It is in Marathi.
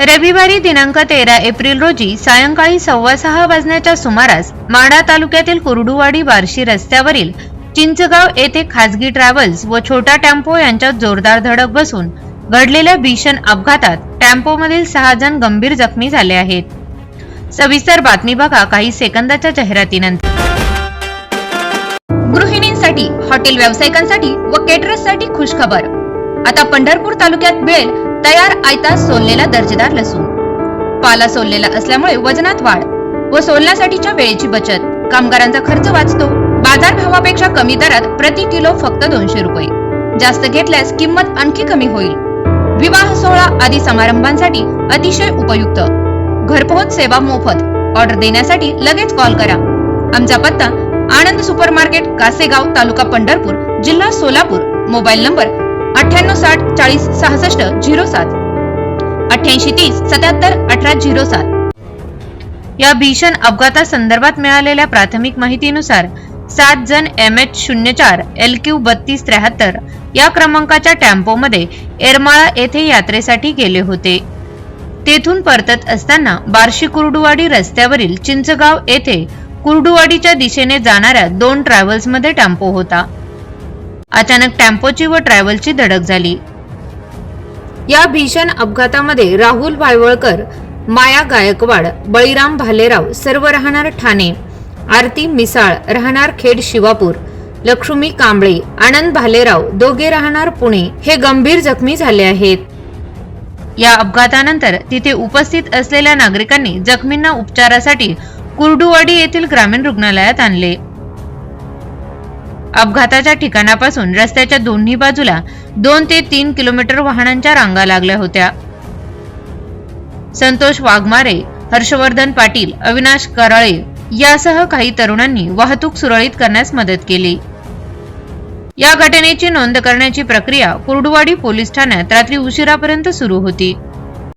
रविवारी दिनांक तेरा एप्रिल रोजी सायंकाळी सव्वा सहा वाजण्याच्या सुमारास माढा तालुक्यातील कुर्डुवाडी बार्शी रस्त्यावरील चिंचगाव येथे खासगी ट्रॅव्हल्स व छोटा टेम्पो यांच्यात जोरदार धडक बसून घडलेल्या भीषण अपघातात टेम्पोमधील सहा जण गंभीर जखमी झाले आहेत. सविस्तर बातमी बघा काही सेकंदाच्या जाहिरातीनंतर. गृहिणींसाठी हॉटेल व्यावसायिकांसाठी व केटरर्ससाठी खुश खबर आता पंढरपूर तालुक्यात मिळेल तयार आयता सोललेला दर्जेदार लसूण. पाला सोललेला असल्यामुळे वजनात वाढ व सोलण्यासाठीच्या वेळेची बचत. कामगारांचा खर्च वाचतो. बाजार भावापेक्षा कमी दरात प्रति किलो फक्त दोनशे रुपये. जास्त घेतल्यास किंमत आणखी कमी होईल. विवाह सोहळा आदी समारंभांसाठी अतिशय उपयुक्त. घरपोहोच सेवा मोफत. ऑर्डर देण्यासाठी लगेच कॉल करा. आमचा पत्ता आनंद सुपर मार्केट कासेगाव तालुका पंढरपूर जिल्हा सोलापूर. मोबाईल नंबर अठ्ठ्याण्णव साठ चाळीस सहासष्ट झिरो सात. अठ्ठ्याऐंशी तीस सत्याहत्तर अठरा झिरो सात. या भीषण अपघातासंदर्भात मिळालेल्या प्राथमिक माहितीनुसार सात जण एम एच शून्य चार एल क्यू बत्तीस त्र्याहत्तर या क्रमांकाच्या टेम्पोमध्ये एरमाळा येथे यात्रेसाठी गेले होते. तेथून परतत असताना बार्शी कुर्डुवाडी रस्त्यावरील चिंचगाव येथे कुर्डुवाडीच्या दिशेने जाणाऱ्या दोन ट्रॅव्हल्समध्ये टेम्पो होता. अचानक टेम्पोची व ट्रॅव्हलची धडक झाली. या भीषण अपघातामध्ये राहुल भायवळकर माया गायकवाड बळीराम भालेराव सर्व राहणार ठाणे. आरती मिसाळ राहणार खेड शिवापूर. लक्ष्मी कांबळे आनंद भालेराव दोघे राहणार पुणे. हे गंभीर जखमी झाले आहेत. या अपघातानंतर तिथे उपस्थित असलेल्या नागरिकांनी जखमींना उपचारासाठी कुर्डुवाडी येथील ग्रामीण रुग्णालयात आणले. अपघाताच्या ठिकाणापासून रस्त्याच्या दोन्ही बाजूला दोन ते तीन किलोमीटर वाहनांच्या रांगा लागल्या होत्या. संतोष वाघमारे हर्षवर्धन पाटील अविनाश कराळे यासह काही तरुणांनी वाहतूक सुरळीत करण्यास मदत केली. या घटनेची नोंद करण्याची प्रक्रिया कुर्डुवाडी पोलीस ठाण्यात रात्री उशिरापर्यंत सुरू होती.